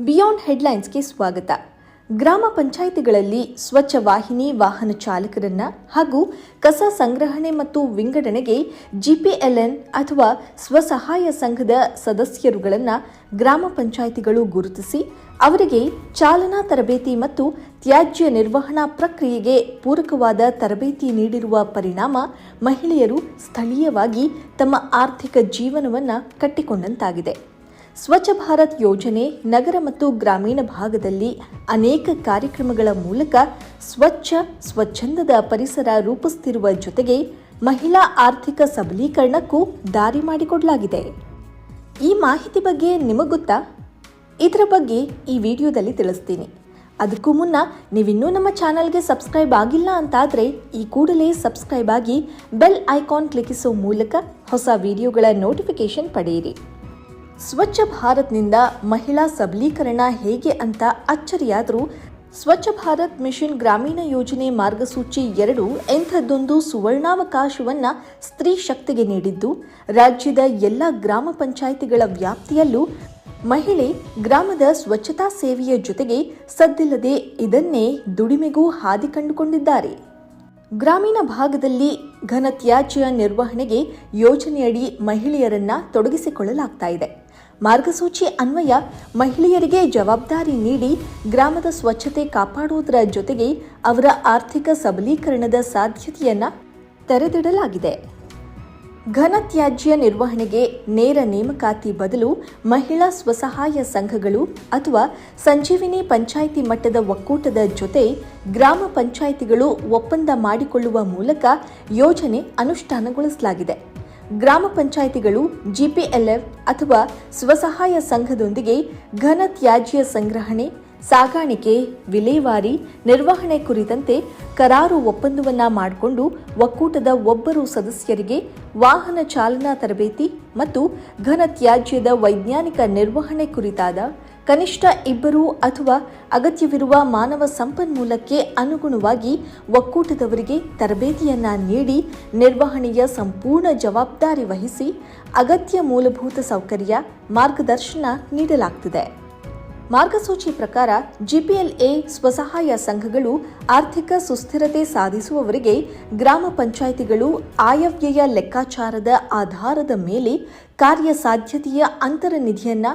Beyond ಹೆಡ್ಲೈನ್ಸ್ಗೆ ಸ್ವಾಗತ. ಗ್ರಾಮ ಪಂಚಾಯಿತಿಗಳಲ್ಲಿ ಸ್ವಚ್ಛ ವಾಹಿನಿ, ವಾಹನ ಚಾಲಕರನ್ನ ಹಾಗೂ ಕಸ ಸಂಗ್ರಹಣೆ ಮತ್ತು ವಿಂಗಡಣೆಗೆ ಜಿಪಿಎಲ್ಎನ್ ಅಥವಾ ಸ್ವಸಹಾಯ ಸಂಘದ ಸದಸ್ಯರುಗಳನ್ನು ಗ್ರಾಮ ಪಂಚಾಯಿತಿಗಳು ಗುರುತಿಸಿ, ಅವರಿಗೆ ಚಾಲನಾ ತರಬೇತಿ ಮತ್ತು ತ್ಯಾಜ್ಯ ನಿರ್ವಹಣಾ ಪ್ರಕ್ರಿಯೆಗೆ ಪೂರಕವಾದ ತರಬೇತಿ ನೀಡಿರುವ ಪರಿಣಾಮ ಮಹಿಳೆಯರು ಸ್ಥಳೀಯವಾಗಿ ತಮ್ಮ ಆರ್ಥಿಕ ಜೀವನವನ್ನು ಕಟ್ಟಿಕೊಂಡಂತಾಗಿದೆ. ಸ್ವಚ್ಛ ಭಾರತ್ ಯೋಜನೆ ನಗರ ಮತ್ತು ಗ್ರಾಮೀಣ ಭಾಗದಲ್ಲಿ ಅನೇಕ ಕಾರ್ಯಕ್ರಮಗಳ ಮೂಲಕ ಸ್ವಚ್ಛ, ಸ್ವಚ್ಛಂದದ ಪರಿಸರ ರೂಪಿಸುತ್ತಿರುವ ಜೊತೆಗೆ ಮಹಿಳಾ ಆರ್ಥಿಕ ಸಬಲೀಕರಣಕ್ಕೂ ದಾರಿ ಮಾಡಿಕೊಡಲಾಗಿದೆ. ಈ ಮಾಹಿತಿ ಬಗ್ಗೆ ನಿಮಗೊತ್ತಾ ಇದರ ಬಗ್ಗೆ ಈ ವಿಡಿಯೋದಲ್ಲಿ ತಿಳಿಸ್ತೀನಿ. ಅದಕ್ಕೂ ಮುನ್ನ ನೀವಿನ್ನೂ ನಮ್ಮ ಚಾನಲ್ಗೆ ಸಬ್ಸ್ಕ್ರೈಬ್ ಆಗಿಲ್ಲ ಅಂತಾದರೆ ಈ ಕೂಡಲೇ ಸಬ್ಸ್ಕ್ರೈಬ್ ಆಗಿ ಬೆಲ್ ಐಕಾನ್ ಕ್ಲಿಕ್ಕಿಸೋ ಮೂಲಕ ಹೊಸ ವಿಡಿಯೋಗಳ ನೋಟಿಫಿಕೇಶನ್ ಪಡೆಯಿರಿ. ಸ್ವಚ್ಛ ಭಾರತ್ನಿಂದ ಮಹಿಳಾ ಸಬಲೀಕರಣ ಹೇಗೆ ಅಂತ ಅಚ್ಚರಿಯಾದರೂ, ಸ್ವಚ್ಛ ಭಾರತ್ ಮಿಷನ್ ಗ್ರಾಮೀಣ ಯೋಜನೆ ಮಾರ್ಗಸೂಚಿ ಎರಡು ಎಂಥದ್ದೊಂದು ಸುವರ್ಣಾವಕಾಶವನ್ನು ಸ್ತ್ರೀ ಶಕ್ತಿಗೆ ನೀಡಿದ್ದು, ರಾಜ್ಯದ ಎಲ್ಲ ಗ್ರಾಮ ಪಂಚಾಯಿತಿಗಳ ವ್ಯಾಪ್ತಿಯಲ್ಲೂ ಮಹಿಳೆ ಗ್ರಾಮದ ಸ್ವಚ್ಛತಾ ಸೇವೆಯ ಜೊತೆಗೆ ಸದ್ದಿಲ್ಲದೆ ಇದನ್ನೇ ದುಡಿಮೆಗೂ ಹಾದಿ ಕಂಡುಕೊಂಡಿದ್ದಾರೆ. ಗ್ರಾಮೀಣ ಭಾಗದಲ್ಲಿ ಘನತ್ಯಾಜ್ಯ ನಿರ್ವಹಣೆಗೆ ಯೋಜನೆಯಡಿ ಮಹಿಳೆಯರನ್ನ ತೊಡಗಿಸಿಕೊಳ್ಳಲಾಗ್ತಾ ಇದೆ. ಮಾರ್ಗಸೂಚಿ ಅನ್ವಯ ಮಹಿಳೆಯರಿಗೆ ಜವಾಬ್ದಾರಿ ನೀಡಿ ಗ್ರಾಮದ ಸ್ವಚ್ಛತೆ ಕಾಪಾಡುವುದರ ಜೊತೆಗೆ ಅವರ ಆರ್ಥಿಕ ಸಬಲೀಕರಣದ ಸಾಧ್ಯತೆಯನ್ನು ತೆರೆದಿಡಲಾಗಿದೆ. ಘನ ತ್ಯಾಜ್ಯ ನಿರ್ವಹಣೆಗೆ ನೇರ ನೇಮಕಾತಿ ಬದಲು ಮಹಿಳಾ ಸ್ವಸಹಾಯ ಸಂಘಗಳು ಅಥವಾ ಸಂಜೀವಿನಿ ಪಂಚಾಯಿತಿ ಮಟ್ಟದ ಒಕ್ಕೂಟದ ಜೊತೆ ಗ್ರಾಮ ಪಂಚಾಯಿತಿಗಳು ಒಪ್ಪಂದ ಮಾಡಿಕೊಳ್ಳುವ ಮೂಲಕ ಯೋಜನೆ ಅನುಷ್ಠಾನಗೊಳಿಸಲಾಗಿದೆ. ಗ್ರಾಮ ಪಂಚಾಯಿತಿಗಳು, ಜಿಪಿಎಲ್ಎಫ್ ಅಥವಾ ಸ್ವಸಹಾಯ ಸಂಘದೊಂದಿಗೆ ಘನ ತ್ಯಾಜ್ಯ ಸಂಗ್ರಹಣೆ, ಸಾಗಾಣಿಕೆ, ವಿಲೇವಾರಿ ನಿರ್ವಹಣೆ ಕುರಿತಂತೆ ಕರಾರು ಒಪ್ಪಂದವನ್ನ ಮಾಡಿಕೊಂಡು ಒಕ್ಕೂಟದ ಒಬ್ಬರು ಸದಸ್ಯರಿಗೆ ವಾಹನ ಚಾಲನಾ ತರಬೇತಿ ಮತ್ತು ಘನ ತ್ಯಾಜ್ಯದ ವೈಜ್ಞಾನಿಕ ನಿರ್ವಹಣೆ ಕುರಿತಾದ ಕನಿಷ್ಠ ಇಬ್ಬರು ಅಥವಾ ಅಗತ್ಯವಿರುವ ಮಾನವ ಸಂಪನ್ಮೂಲಕ್ಕೆ ಅನುಗುಣವಾಗಿ ಒಕ್ಕೂಟದವರಿಗೆ ತರಬೇತಿಯನ್ನು ನೀಡಿ ನಿರ್ವಹಣೆಯ ಸಂಪೂರ್ಣ ಜವಾಬ್ದಾರಿ ವಹಿಸಿ ಅಗತ್ಯ ಮೂಲಭೂತ ಸೌಕರ್ಯ, ಮಾರ್ಗದರ್ಶನ ನೀಡಲಾಗ್ತಿದೆ. ಮಾರ್ಗಸೂಚಿ ಪ್ರಕಾರ ಜಿಪಿಎಲ್ಎ ಸ್ವಸಹಾಯ ಸಂಘಗಳು ಆರ್ಥಿಕ ಸುಸ್ಥಿರತೆ ಸಾಧಿಸುವವರಿಗೆ ಗ್ರಾಮ ಪಂಚಾಯಿತಿಗಳು ಆಯವ್ಯಯ ಲೆಕ್ಕಾಚಾರದ ಆಧಾರದ ಮೇಲೆ ಕಾರ್ಯಸಾಧ್ಯತೆಯ ಅಂತರ ನಿಧಿಯನ್ನ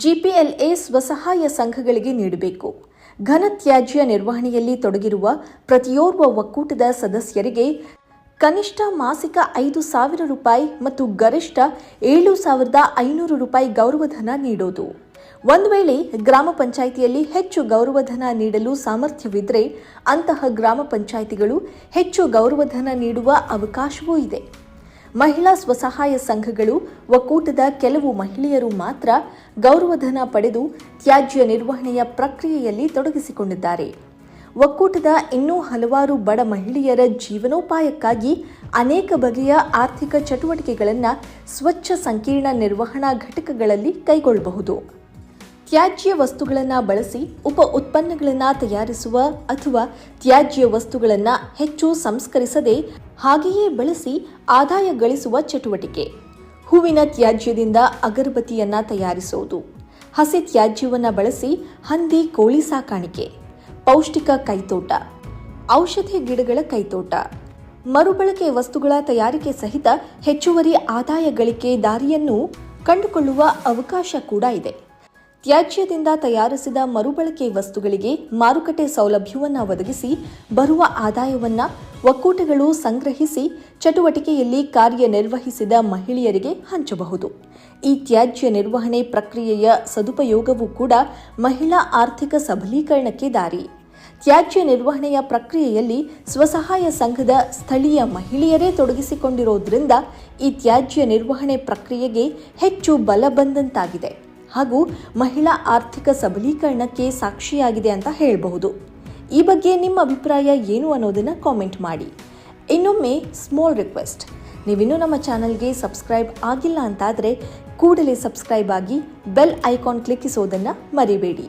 ಜಿಪಿಎಲ್ಎ ಸ್ವಸಹಾಯ ಸಂಘಗಳಿಗೆ ನೀಡಬೇಕು. ಘನತ್ಯಾಜ್ಯ ನಿರ್ವಹಣೆಯಲ್ಲಿ ತೊಡಗಿರುವ ಪ್ರತಿಯೋರ್ವ ಒಕ್ಕೂಟದ ಸದಸ್ಯರಿಗೆ ಕನಿಷ್ಠ ಮಾಸಿಕ ಐದು ಸಾವಿರ ರೂಪಾಯಿ ಮತ್ತು ಗರಿಷ್ಠ ಏಳು ಸಾವಿರದ ಐನೂರು ರೂಪಾಯಿ ಗೌರವಧನ ನೀಡೋದು. ಒಂದು ವೇಳೆ ಗ್ರಾಮ ಪಂಚಾಯಿತಿಯಲ್ಲಿ ಹೆಚ್ಚು ಗೌರವಧನ ನೀಡಲು ಸಾಮರ್ಥ್ಯವಿದ್ದರೆ ಅಂತಹ ಗ್ರಾಮ ಪಂಚಾಯಿತಿಗಳು ಹೆಚ್ಚು ಗೌರವಧನ ನೀಡುವ ಅವಕಾಶವೂ ಇದೆ. ಮಹಿಳಾ ಸ್ವಸಹಾಯ ಸಂಘಗಳು, ಒಕ್ಕೂಟದ ಕೆಲವು ಮಹಿಳೆಯರು ಮಾತ್ರ ಗೌರವಧನ ಪಡೆದು ತ್ಯಾಜ್ಯ ನಿರ್ವಹಣೆಯ ಪ್ರಕ್ರಿಯೆಯಲ್ಲಿ ತೊಡಗಿಸಿಕೊಂಡಿದ್ದಾರೆ. ಒಕ್ಕೂಟದ ಇನ್ನೂ ಹಲವಾರು ಬಡ ಮಹಿಳೆಯರ ಜೀವನೋಪಾಯಕ್ಕಾಗಿ ಅನೇಕ ಬಗೆಯ ಆರ್ಥಿಕ ಚಟುವಟಿಕೆಗಳನ್ನು ಸ್ವಚ್ಛ ಸಂಕೀರ್ಣ ನಿರ್ವಹಣಾ ಘಟಕಗಳಲ್ಲಿ ಕೈಗೊಳ್ಳಬಹುದು. ತ್ಯಾಜ್ಯ ವಸ್ತುಗಳನ್ನು ಬಳಸಿ ಉಪ ಉತ್ಪನ್ನಗಳನ್ನು ತಯಾರಿಸುವ ಅಥವಾ ತ್ಯಾಜ್ಯ ವಸ್ತುಗಳನ್ನು ಹೆಚ್ಚು ಸಂಸ್ಕರಿಸದೆ ಹಾಗೆಯೇ ಬಳಸಿ ಆದಾಯ ಗಳಿಸುವ ಚಟುವಟಿಕೆ. ಹೂವಿನ ತ್ಯಾಜ್ಯದಿಂದ ಅಗರಬತ್ತಿಯನ್ನು ತಯಾರಿಸುವುದು. ಹಸಿ ತ್ಯಾಜ್ಯವನ್ನು ಬಳಸಿ ಹಂದಿ ಕೋಳಿ ಸಾಕಾಣಿಕೆ. ಪೌಷ್ಟಿಕ ಕೈತೋಟ. ಔಷಧಿ ಗಿಡಗಳ ಕೈತೋಟ. ಮರುಬಳಕೆ ವಸ್ತುಗಳ ತಯಾರಿಕೆ ಸಹಿತ ಹೆಚ್ಚುವರಿ ಆದಾಯ ಗಳಿಕೆ ದಾರಿಯನ್ನು ಕಂಡುಕೊಳ್ಳುವ ಅವಕಾಶ ಕೂಡ ಇದೆ. ತ್ಯಾಜ್ಯದಿಂದ ತಯಾರಿಸಿದ ಮರುಬಳಕೆ ವಸ್ತುಗಳಿಗೆ ಮಾರುಕಟ್ಟೆ ಸೌಲಭ್ಯವನ್ನು ಒದಗಿಸಿ, ಬರುವ ಆದಾಯವನ್ನ ಒಕ್ಕೂಟಗಳು ಸಂಗ್ರಹಿಸಿ, ಚಟುವಟಿಕೆಯಲ್ಲಿ ಕಾರ್ಯನಿರ್ವಹಿಸಿದ ಮಹಿಳೆಯರಿಗೆ ಹಂಚಬಹುದು. ಈ ತ್ಯಾಜ್ಯ ನಿರ್ವಹಣೆ ಪ್ರಕ್ರಿಯೆಯ ಸದುಪಯೋಗವೂ ಕೂಡ ಮಹಿಳಾ ಆರ್ಥಿಕ ಸಬಲೀಕರಣಕ್ಕೆ ದಾರಿ. ತ್ಯಾಜ್ಯ ನಿರ್ವಹಣೆಯ ಪ್ರಕ್ರಿಯೆಯಲ್ಲಿ ಸ್ವಸಹಾಯ ಸಂಘದ ಸ್ಥಳೀಯ ಮಹಿಳೆಯರೇ ತೊಡಗಿಸಿಕೊಂಡಿರೋದ್ರಿಂದ ಈ ತ್ಯಾಜ್ಯ ನಿರ್ವಹಣೆ ಪ್ರಕ್ರಿಯೆಗೆ ಹೆಚ್ಚು ಬಲ ಬಂದಂತಾಗಿದೆ ಹಾಗೂ ಮಹಿಳಾ ಆರ್ಥಿಕ ಸಬಲೀಕರಣಕ್ಕೆ ಸಾಕ್ಷಿಯಾಗಿದೆ ಅಂತ ಹೇಳಬಹುದು. ಈ ಬಗ್ಗೆ ನಿಮ್ಮ ಅಭಿಪ್ರಾಯ ಏನು ಅನ್ನೋದನ್ನು ಕಾಮೆಂಟ್ ಮಾಡಿ. ಇನ್ನೊಮ್ಮೆ ಸ್ಮಾಲ್ ರಿಕ್ವೆಸ್ಟ್ ನೀವಿನ್ನೂ ನಮ್ಮ ಚಾನಲ್ಗೆ ಸಬ್ಸ್ಕ್ರೈಬ್ ಆಗಿಲ್ಲ ಅಂತಾದರೆ ಕೂಡಲೇ ಸಬ್ಸ್ಕ್ರೈಬ್ ಆಗಿ ಬೆಲ್ ಐಕಾನ್ ಕ್ಲಿಕ್ಕಿಸೋದನ್ನು ಮರಿಬೇಡಿ.